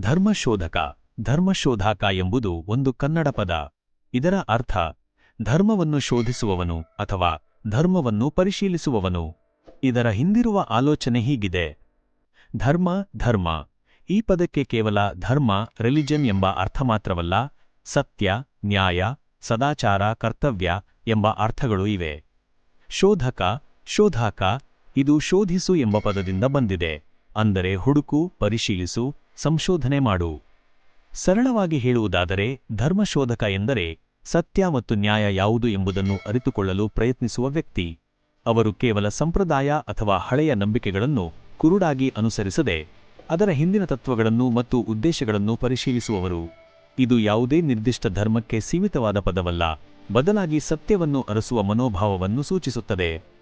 ಧರ್ಮಶೋಧಕ ಧರ್ಮಶೋಧಕ ಎಂಬುದು ಒಂದು ಕನ್ನಡ ಪದ. ಇದರ ಅರ್ಥ, ಧರ್ಮವನ್ನು ಶೋಧಿಸುವವನು ಅಥವಾ ಧರ್ಮವನ್ನು ಪರಿಶೀಲಿಸುವವನು. ಇದರ ಹಿಂದಿರುವ ಆಲೋಚನೆ ಹೀಗಿದೆ. ಧರ್ಮ ಧರ್ಮ. ಈ ಪದಕ್ಕೆ ಕೇವಲ ಧರ್ಮ, ರಿಲಿಜನ್ ಎಂಬ ಅರ್ಥ ಮಾತ್ರವಲ್ಲ, ಸತ್ಯ, ನ್ಯಾಯ, ಸದಾಚಾರ, ಕರ್ತವ್ಯ ಎಂಬ ಅರ್ಥಗಳು ಇವೆ. ಶೋಧಕ ಶೋಧಕ, ಇದು ಶೋಧಿಸು ಎಂಬ ಪದದಿಂದ ಬಂದಿದೆ. ಅಂದರೆ ಹುಡುಕು, ಪರಿಶೀಲಿಸು ಸಂಶೋಧನೆ ಮಾಡು. ಸರಳವಾಗಿ ಹೇಳುವುದಾದರೆ, ಧರ್ಮಶೋಧಕ ಎಂದರೆ ಸತ್ಯ ಮತ್ತು ನ್ಯಾಯ ಯಾವುದು ಎಂಬುದನ್ನು ಅರಿತುಕೊಳ್ಳಲು ಪ್ರಯತ್ನಿಸುವ ವ್ಯಕ್ತಿ. ಅವರು ಕೇವಲ ಸಂಪ್ರದಾಯ ಅಥವಾ ಹಳೆಯ ನಂಬಿಕೆಗಳನ್ನು ಕುರುಡಾಗಿ ಅನುಸರಿಸದೆ, ಅದರ ಹಿಂದಿನ ತತ್ವಗಳನ್ನು ಮತ್ತು ಉದ್ದೇಶಗಳನ್ನು ಪರಿಶೀಲಿಸುವವರು. ಇದು ಯಾವುದೇ ನಿರ್ದಿಷ್ಟ ಧರ್ಮಕ್ಕೆ ಸೀಮಿತವಾದ ಪದವಲ್ಲ, ಬದಲಾಗಿ ಸತ್ಯವನ್ನು ಅರಸುವ ಮನೋಭಾವವನ್ನು ಸೂಚಿಸುತ್ತದೆ.